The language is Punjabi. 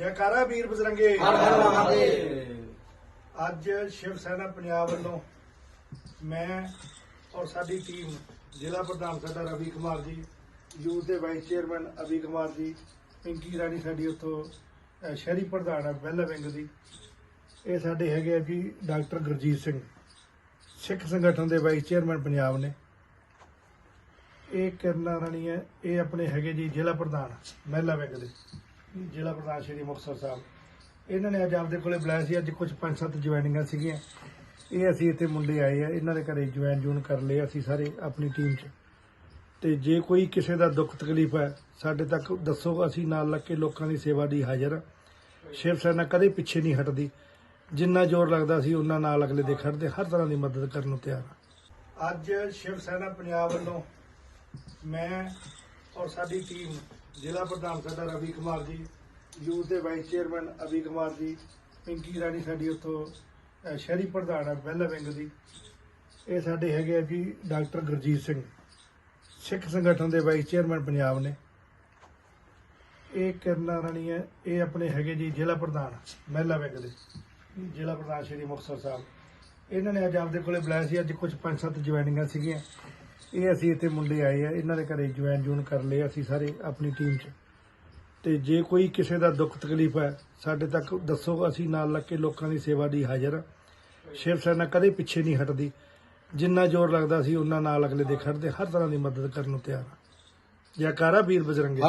ਜੈਕਾਰਾ ਵੀਰ ਬਜਰੰਗੇ। ਹਰ ਹਰ ਮਹਾਦੇਵ। ਅੱਜ ਸ਼ਿਵ ਸੈਨਾ ਪੰਜਾਬ ਵੱਲੋਂ ਮੈਂ ਔਰ ਸਾਡੀ ਟੀਮ ਜ਼ਿਲ੍ਹਾ ਪ੍ਰਧਾਨ ਸਾਡਾ ਰਵੀ ਕੁਮਾਰ ਜੀ ਯੂਥ ਦੇ ਵਾਈਸ ਚੇਅਰਮੈਨ ਅਭੀ ਕੁਮਾਰ ਜੀ ਪਿੰਕੀ ਰਾਣੀ ਸਾਡੀ ਉੱਥੋਂ ਸ਼ਹਿਰੀ ਪ੍ਰਧਾਨ ਹੈ ਵੈਲਾ ਵਿੰਗ ਦੀ। ਇਹ ਸਾਡੇ ਹੈਗੇ ਆ ਜੀ ਡਾਕਟਰ ਗੁਰਜੀਤ ਸਿੰਘ। ਸਿੱਖ ਸੰਗਠਨ ਦੇ ਵਾਈਸ ਚੇਅਰਮੈਨ ਪੰਜਾਬ ਨੇ। ਇਹ ਕਿਰਨਾ ਰਾਣੀ ਹੈ ਇਹ ਆਪਣੇ ਹੈਗੇ ਜੀ ਜ਼ਿਲ੍ਹਾ ਪ੍ਰਧਾਨ ਮਹਿਲਾ ਵਿੰਗ ਦੇ। ਜ਼ਿਲ੍ਹਾ ਪ੍ਰਧਾਨ ਸ਼੍ਰੀ ਮੁਕਤਸਰ ਸਾਹਿਬ। ਇਹਨਾਂ ਨੇ ਅੱਜ ਆਪਦੇ ਕੋਲੇ ਬੁਲਾਇਆ ਸੀ, ਅੱਜ ਕੁਝ ਪੰਜ ਸੱਤ ਜੁਆਇਨਿੰਗਾਂ ਸੀਗੀਆਂ। ਇਹ ਅਸੀਂ ਇੱਥੇ ਮੁੰਡੇ ਆਏ ਆ, ਇਹਨਾਂ ਦੇ ਘਰੇ ਜੁਆਇਨ ਜੂਨ ਕਰ ਲਏ ਅਸੀਂ ਸਾਰੇ ਆਪਣੀ ਟੀਮ 'ਚ। ਤੇ ਜੇ ਕੋਈ ਕਿਸੇ ਦਾ ਦੁੱਖ ਤਕਲੀਫ ਹੈ, ਸਾਡੇ ਤੱਕ ਦੱਸੋ, ਅਸੀਂ ਨਾਲ ਲੱਗ ਕੇ ਲੋਕਾਂ ਦੀ ਸੇਵਾ ਲਈ ਹਾਜ਼ਰ ਹਾਂ। ਸ਼ਿਵ ਸੈਨਾ ਕਦੇ ਪਿੱਛੇ ਨਹੀਂ ਹਟਦੀ। ਜਿੰਨਾ ਜ਼ੋਰ ਲੱਗਦਾ ਸੀ ਉਹਨਾਂ ਨਾਲ ਅਗਲੇ ਦੇ ਖੜਦੇ ਹਰ ਤਰ੍ਹਾਂ ਦੀ ਮਦਦ ਕਰਨ ਨੂੰ ਤਿਆਰ ਹਾਂ। ਅੱਜ ਸ਼ਿਵ ਸੈਨਾ ਪੰਜਾਬ ਵੱਲੋਂ ਮੈਂ ਔਰ ਸਾਡੀ ਟੀਮ ਜ਼ਿਲ੍ਹਾ ਪ੍ਰਧਾਨ ਸਾਡਾ ਰਵੀ ਕੁਮਾਰ ਜੀ, ਯੂਥ ਦੇ ਵਾਈਸ ਚੇਅਰਮੈਨ ਅਵੀ ਕੁਮਾਰ ਜੀ, ਪਿੰਕੀ ਰਾਣੀ ਸਾਡੀ ਉੱਥੋਂ ਸ਼ਹਿਰੀ ਪ੍ਰਧਾਨ ਹੈ ਵੈਲਾ ਵਿੰਗ ਦੀ। ਇਹ ਸਾਡੇ ਹੈਗੇ ਆ ਜੀ ਡਾਕਟਰ ਗੁਰਜੀਤ ਸਿੰਘ, ਸਿੱਖ ਸੰਗਠਨ ਦੇ ਵਾਈਸ ਚੇਅਰਮੈਨ ਪੰਜਾਬ ਨੇ। ਇਹ ਕਿਰਨਾ ਰਾਣੀ ਹੈ, ਇਹ ਆਪਣੇ ਹੈਗੇ ਜੀ ਜ਼ਿਲ੍ਹਾ ਪ੍ਰਧਾਨ ਮਹਿਲਾ ਵਿੰਗ ਦੇ, ਜ਼ਿਲ੍ਹਾ ਪ੍ਰਧਾਨ ਸ਼੍ਰੀ ਮੁਕਤਸਰ ਸਾਹਿਬ। ਇਹਨਾਂ ਨੇ ਅੱਜ ਆਪਦੇ ਕੋਲੇ ਬੁਲਾਇਆ ਸੀ, ਅੱਜ ਕੁਝ ਪੰਜ ਸੱਤ ਜੁਆਇਨਿੰਗਾਂ ਸੀਗੀਆਂ। ਇਹ ਅਸੀਂ ਇੱਥੇ ਮੁੰਡੇ ਆਏ ਆ, ਇਹਨਾਂ ਦੇ ਘਰੇ ਜੁਆਇਨ ਜੂਨ ਕਰ ਲਏ ਅਸੀਂ ਸਾਰੇ ਆਪਣੀ ਟੀਮ 'ਚ। ਤੇ ਜੇ ਕੋਈ ਕਿਸੇ ਦਾ ਦੁੱਖ ਤਕਲੀਫ ਹੈ, ਸਾਡੇ ਤੱਕ ਦੱਸੋ, ਅਸੀਂ ਨਾਲ ਲੱਗ ਕੇ ਲੋਕਾਂ ਦੀ ਸੇਵਾ ਲਈ ਹਾਜ਼ਰ ਹਾਂ। ਸ਼ਿਵ ਸੈਨਾ ਕਦੇ ਪਿੱਛੇ ਨਹੀਂ ਹਟਦੀ। ਜਿੰਨਾ ਜ਼ੋਰ ਲੱਗਦਾ ਸੀ ਉਹਨਾਂ ਨਾਲ ਅਗਲੇ ਦੇ ਖੜਦੇ ਹਰ ਤਰ੍ਹਾਂ ਦੀ ਮਦਦ ਕਰਨ ਨੂੰ ਤਿਆਰ ਹਾਂ ਜੈਕਾਰਾ ਵੀਰ ਬਜਰੰਗੇ।